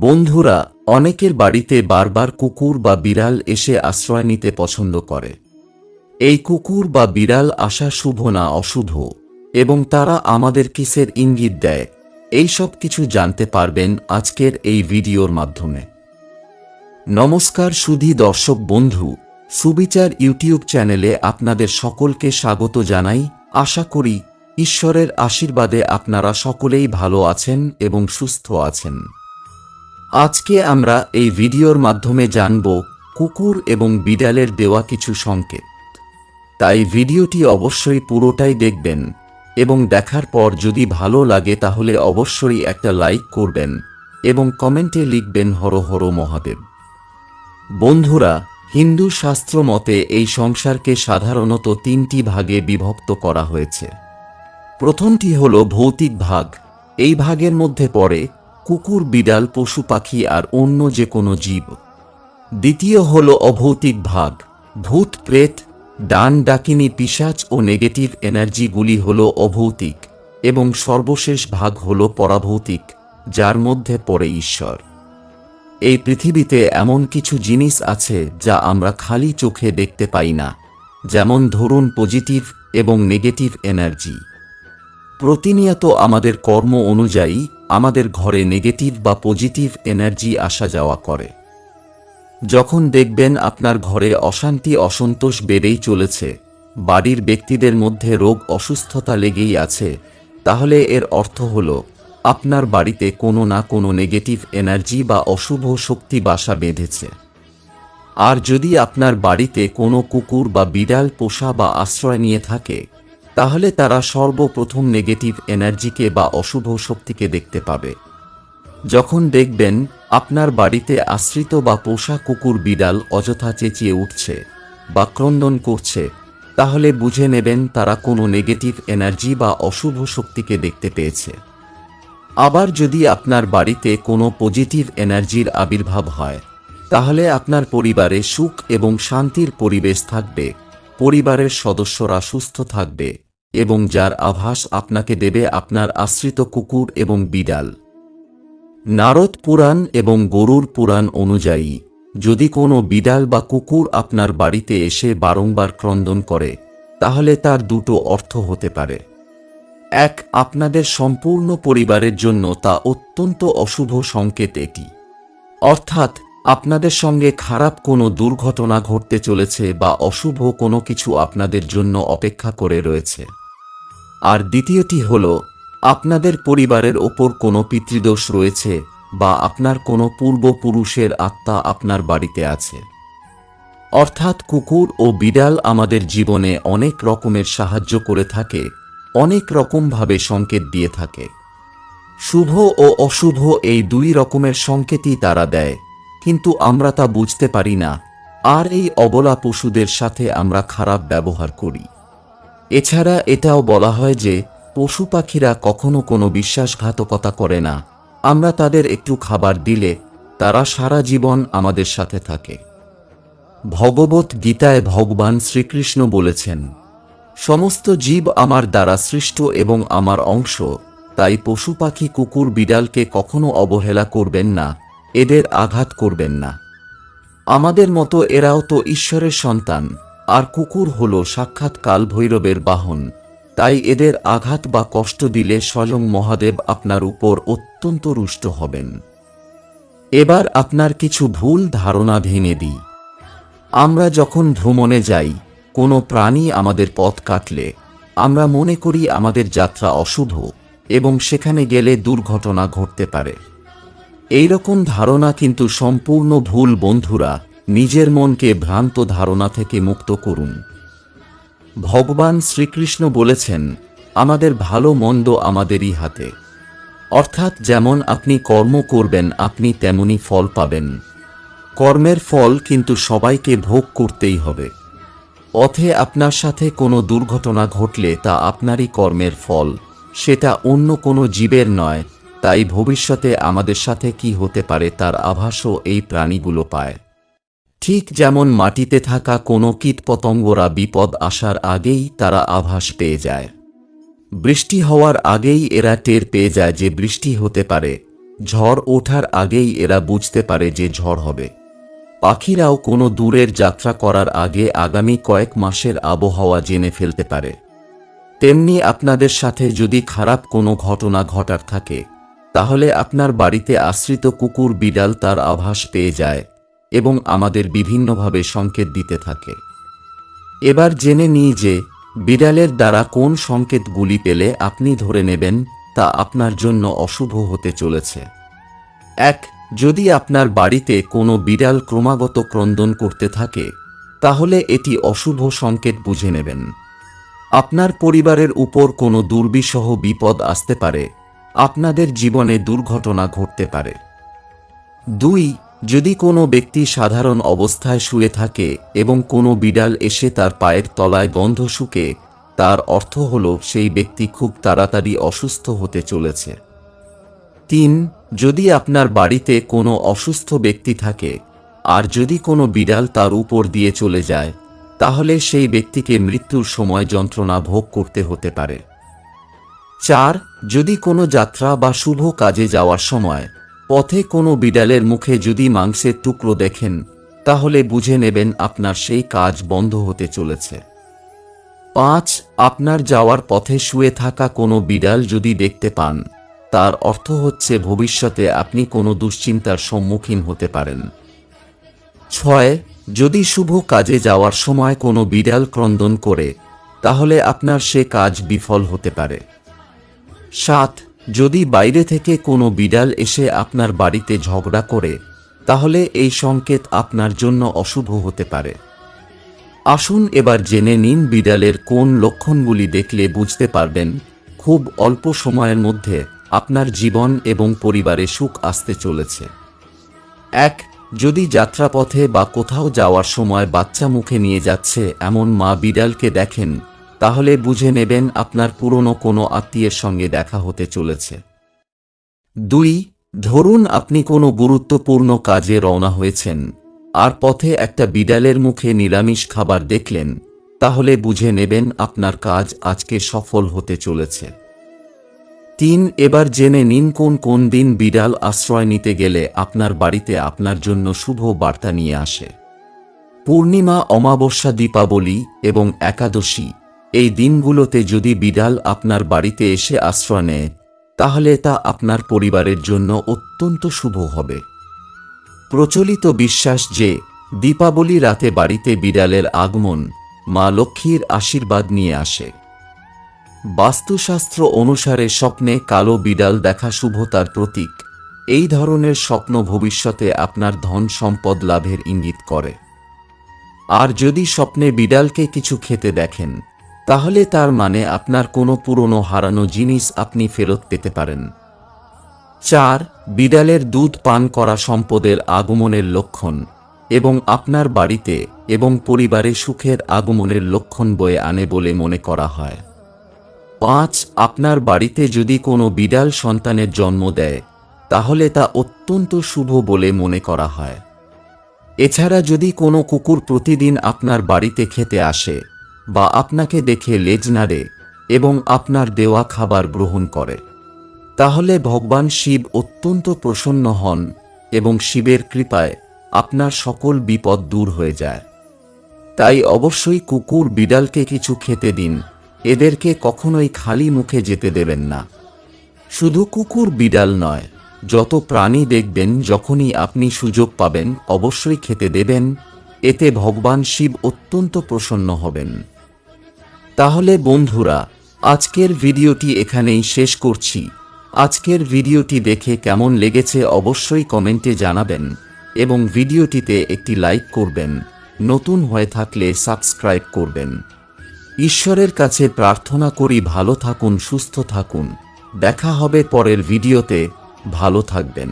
বন্ধুরা, অনেকের বাড়িতে বারবার কুকুর বা বিড়াল এসে আশ্রয় নিতে পছন্দ করে। এই কুকুর বা বিড়াল আসা শুভ না অশুভ, এবং তারা আমাদের কিসের ইঙ্গিত দেয়, এই সব কিছু জানতে পারবেন আজকের এই ভিডিওর মাধ্যমে। নমস্কার সুধী দর্শক বন্ধু, সুবিচার ইউটিউব চ্যানেলে আপনাদের সকলকে স্বাগত জানাই। আশা করি, ঈশ্বরের আশীর্বাদে আপনারা সকলেই ভালো আছেন এবং সুস্থ আছেন। আজকে আমরা এই ভিডিওর মাধ্যমে জানব কুকুর এবং বিড়ালের দেওয়া কিছু সংকেত। তাই ভিডিওটি অবশ্যই পুরোটাই দেখবেন এবং দেখার পর যদি ভালো লাগে তাহলে অবশ্যই একটা লাইক করবেন এবং কমেন্টে লিখবেন হর হর মহাদেব। বন্ধুরা, হিন্দু শাস্ত্র মতে এই সংসারকে সাধারণত তিনটি ভাগে বিভক্ত করা হয়েছে। প্রথমটি হল ভৌতিক ভাগ। এই ভাগের মধ্যে পড়ে কুকুর, বিড়াল, পশু, পাখি আর অন্য যে কোনো জীব। দ্বিতীয় হল অভৌতিক ভাগ। ভূত, প্রেত, ডান, ডাকিনী, পিশাচ ও নেগেটিভ এনার্জিগুলি হল অভৌতিক এবং সর্বশেষ ভাগ হল পরাভৌতিক, যার মধ্যে পড়ে ঈশ্বর। এই পৃথিবীতে এমন কিছু জিনিস আছে যা আমরা খালি চোখে দেখতে পাই না, যেমন ধরুন পজিটিভ এবং নেগেটিভ এনার্জি। প্রতিনিয়ত আমাদের কর্ম অনুযায়ী আমাদের ঘরে নেগেটিভ বা পজিটিভ এনার্জি আসা যাওয়া করে। যখন দেখবেন আপনার ঘরে অশান্তি, অসন্তোষ বেড়েই চলেছে, বাড়ির ব্যক্তিদের মধ্যে রোগ, অসুস্থতা লেগেই আছে, তাহলে এর অর্থ হল, আপনার বাড়িতে কোনো না কোনো নেগেটিভ এনার্জি বা অশুভ শক্তি বাসা বেঁধেছে। আর যদি আপনার বাড়িতে কোনো কুকুর বা বিড়াল, পোষা বা আশ্রয় নিয়ে থাকে তাহলে তারা সর্বপ্রথম নেগেটিভ এনার্জিকে বা অশুভ শক্তিকে দেখতে পাবে। যখন দেখবেন আপনার বাড়িতে আশ্রিত বা পোষা কুকুর বিড়াল অযথা চেঁচিয়ে উঠছে বা ক্রন্দন করছে, তাহলে বুঝে নেবেন তারা কোনো নেগেটিভ এনার্জি বা অশুভ শক্তিকে দেখতে পেয়েছে। আবার যদি আপনার বাড়িতে কোনো পজিটিভ এনার্জির আবির্ভাব হয়, তাহলে আপনার পরিবারে সুখ এবং শান্তির পরিবেশ থাকবে। পরিবারের সদস্যরা সুস্থ থাকবে এবং যার আভাস আপনাকে দেবে আপনার আশ্রিত কুকুর এবং বিড়াল। নারদ পুরাণ এবং গরুর পুরাণ অনুযায়ী, যদি কোনো বিড়াল বা কুকুর আপনার বাড়িতে এসে বারংবার ক্রন্দন করে, তাহলে তার দুটো অর্থ হতে পারে। এক, আপনাদের সম্পূর্ণ পরিবারের জন্য তা অত্যন্ত অশুভ সংকেত এটি। অর্থাৎ আপনাদের সঙ্গে খারাপ কোনো দুর্ঘটনা ঘটতে চলেছে বা অশুভ কোনো কিছু আপনাদের জন্য অপেক্ষা করে রয়েছে। আর দ্বিতীয়টি হল, আপনাদের পরিবারের ওপর কোনো পিতৃদোষ রয়েছে বা আপনার কোনো পূর্বপুরুষের আত্মা আপনার বাড়িতে আছে। অর্থাৎ কুকুর ও বিড়াল আমাদের জীবনে অনেক রকমের সাহায্য করে থাকে, অনেক রকমভাবে সংকেত দিয়ে থাকে। শুভ ও অশুভ এই দুই রকমের সংকেতই তারা দেয়। কিন্তু আমরা তা বুঝতে পারি না। আর এই অবলা পশুদের সাথে আমরা খারাপ ব্যবহার করি। এছাড়া এটাও বলা হয় যে, পশু পাখিরা কখনো কোনো বিশ্বাসঘাতকতা করে না। আমরা তাদের একটু খাবার দিলে, তারা সারা জীবন আমাদের সাথে থাকে। ভগবত গীতায় ভগবান শ্রীকৃষ্ণ বলেছেন, সমস্ত জীব আমার দ্বারা সৃষ্ট এবং আমার অংশ, তাই পশু পাখি কুকুর বিড়ালকে কখনো অবহেলা করবেন না। এদের আঘাত করবেন না। আমাদের মতো এরাও তো ঈশ্বরের সন্তান, আর কুকুর হল সাক্ষাৎ কাল ভৈরবের বাহন। তাই এদের আঘাত বা কষ্ট দিলে স্বয়ং মহাদেব আপনার উপর অত্যন্ত রুষ্ট হবেন। এবার আপনার কিছু ভুল ধারণা ভেঙে দিই। আমরা যখন ভ্রমণে যাই, কোনো প্রাণী আমাদের পথ কাটলে, আমরা মনে করি আমাদের যাত্রা অশুভ, এবং সেখানে গেলে দুর্ঘটনা ঘটতে পারে। এই রকম ধারণা কিন্তু সম্পূর্ণ ভুল, বন্ধুরা। নিজের মনকে ভ্রান্ত ধারণা থেকে মুক্ত করুন। ভগবান শ্রীকৃষ্ণ বলেছেন, আমাদের ভালো মন্দ আমাদেরই হাতে। অর্থাৎ যেমন আপনি কর্ম করবেন, আপনি তেমনি ফল পাবেন। কর্মের ফল কিন্তু সবাইকে ভোগ করতেই হবে। পথে আপনার সাথে কোনো দুর্ঘটনা ঘটলে তা আপনারই কর্মের ফল, সেটা অন্য কোনো জীবের নয়। তাই ভবিষ্যতে আমাদের সাথে কি হতে পারে তার আভাসও এই প্রাণীগুলো পায়। ঠিক যেমন মাটিতে থাকা কোনো কীটপতঙ্গরা বিপদ আসার আগেই তারা আভাস পেয়ে যায়। বৃষ্টি হওয়ার আগেই এরা টের পেয়ে যায় যে বৃষ্টি হতে পারে। ঝড় ওঠার আগেই এরা বুঝতে পারে যে ঝড় হবে। পাখিরাও কোনো দূরের যাত্রা করার আগে আগামী কয়েক মাসের আবহাওয়া জেনে ফেলতে পারে। তেমনি আপনাদের সাথে যদি খারাপ কোনো ঘটনা ঘটার থাকে তাহলে আপনার বাড়িতে আশ্রিত কুকুর বিড়াল তার আভাস পেয়ে যায় এবং আমাদের বিভিন্নভাবে সংকেত দিতে থাকে। এবার জেনে নিই যে বিড়ালের দ্বারা কোন সংকেতগুলি পেলে আপনি ধরে নেবেন তা আপনার জন্য অশুভ হতে চলেছে। এক, যদি আপনার বাড়িতে কোনো বিড়াল ক্রমাগত ক্রন্দন করতে থাকে, তাহলে এটি অশুভ সংকেত বুঝে নেবেন। আপনার পরিবারের উপর কোনো দুর্বিষহ বিপদ আসতে পারে আপনাদের জীবনে দুর্ঘটনা ঘটতে পারে। দুই, যদি কোনো ব্যক্তি সাধারণ অবস্থায় শুয়ে থাকে এবং কোনো বিড়াল এসে তার পায়ের তলায় গন্ধ শুকে, তার অর্থ হল সেই ব্যক্তি খুব তাড়াতাড়ি অসুস্থ হতে চলেছে। তিন, যদি আপনার বাড়িতে কোনো অসুস্থ ব্যক্তি থাকে, আর যদি কোনো বিড়াল তার উপর দিয়ে চলে যায়, তাহলে সেই ব্যক্তিকে মৃত্যুর সময় যন্ত্রণা ভোগ করতে হতে পারে। চার, যদি কোনো যাত্রা বা শুভ কাজে যাওয়ার সময় পথে কোনো বিড়ালের মুখে যদি মাংসের টুকরো দেখেন, তাহলে বুঝে নেবেন আপনার সেই কাজ বন্ধ হতে চলেছে। পাঁচ, আপনার যাওয়ার পথে শুয়ে থাকা কোনো বিড়াল যদি দেখতে পান, তার অর্থ হচ্ছে ভবিষ্যতে আপনি কোনো দুশ্চিন্তার সম্মুখীন হতে পারেন। ছয়, যদি শুভ কাজে যাওয়ার সময় কোনো বিড়াল ক্রন্দন করে, তাহলে আপনার সে কাজ বিফল হতে পারে। সাত, যদি বাইরে থেকে কোনো বিড়াল এসে আপনার বাড়িতে ঝগড়া করে, তাহলে এই সংকেত আপনার জন্য অশুভ হতে পারে। আসুন এবার জেনে নিন বিড়ালের কোন লক্ষণগুলি দেখলে বুঝতে পারবেন। খুব অল্প সময়ের মধ্যে আপনার জীবন এবং পরিবারে সুখ আসতে চলেছে। এক, যদি যাত্রাপথে বা কোথাও যাওয়ার সময় বাচ্চা মুখে নিয়ে যাচ্ছে এমন মা বিড়ালকে দেখেন তাহলে বুঝে নেবেন আপনার পুরনো কোনো আত্মীয়ের সঙ্গে দেখা হতে চলেছে। দুই, ধরুন আপনি কোনো গুরুত্বপূর্ণ কাজে রওনা হয়েছেন, আর পথে একটা বিড়ালের মুখে নিরামিষ খাবার দেখলেন, তাহলে বুঝে নেবেন আপনার কাজ আজকে সফল হতে চলেছে। তিন, এবার জেনে নিন কোন কোন দিন বিড়াল আশ্রয় নিতে গেলে আপনার বাড়িতে আপনার জন্য শুভ বার্তা নিয়ে আসে। পূর্ণিমা, অমাবস্যা, দীপাবলি এবং একাদশী এই দিনগুলোতে যদি বিড়াল আপনার বাড়িতে এসে আশ্রয় নেয়, তাহলে তা আপনার পরিবারের জন্য অত্যন্ত শুভ হবে। প্রচলিত বিশ্বাস যে দীপাবলি রাতে বাড়িতে বিড়ালের আগমন মা লক্ষ্মীর আশীর্বাদ নিয়ে আসে। বাস্তুশাস্ত্র অনুসারে স্বপ্নে কালো বিড়াল দেখা শুভতার প্রতীক। এই ধরনের স্বপ্ন ভবিষ্যতে আপনার ধন সম্পদ লাভের ইঙ্গিত করে। আর যদি স্বপ্নে বিড়ালকে কিছু খেতে দেখেন তাহলে তার মানে আপনার কোনো পুরনো হারানো জিনিস আপনি ফেরত পেতে পারেন। চার, বিড়ালের দুধ পান করা সম্পদের আগমনের লক্ষণ এবং আপনার বাড়িতে এবং পরিবারে সুখের আগমনের লক্ষণ বয়ে আনে বলে মনে করা হয়। পাঁচ, আপনার বাড়িতে যদি কোনো বিড়াল সন্তানের জন্ম দেয়, তাহলে তা অত্যন্ত শুভ বলে মনে করা হয়। এছাড়া যদি কোনো কুকুর প্রতিদিন আপনার বাড়িতে খেতে আসে বা আপনাকে দেখে লেজ নাড়ে এবং আপনার দেওয়া খাবার গ্রহণ করে। তাহলে ভগবান শিব অত্যন্ত প্রসন্ন হন এবং শিবের কৃপায় আপনার সকল বিপদ দূর হয়ে যায়। তাই অবশ্যই কুকুর বিড়ালকে কিছু খেতে দিন, এদেরকে কখনোই খালি মুখে যেতে দেবেন না। শুধু কুকুর বিড়াল নয়, যত প্রাণী দেখবেন যখনই আপনি সুযোগ পাবেন অবশ্যই খেতে দেবেন, এতে ভগবান শিব অত্যন্ত প্রসন্ন হবেন। তাহলে বন্ধুরা, আজকের ভিডিওটি এখানেই শেষ করছি। আজকের ভিডিওটি দেখে কেমন লেগেছে অবশ্যই কমেন্টে জানাবেন এবং ভিডিওটিতে একটি লাইক করবেন, নতুন হয়ে থাকলে সাবস্ক্রাইব করবেন। ঈশ্বরের কাছে প্রার্থনা করি ভালো থাকুন, সুস্থ থাকুন। দেখা হবে পরের ভিডিওতে, ভালো থাকবেন।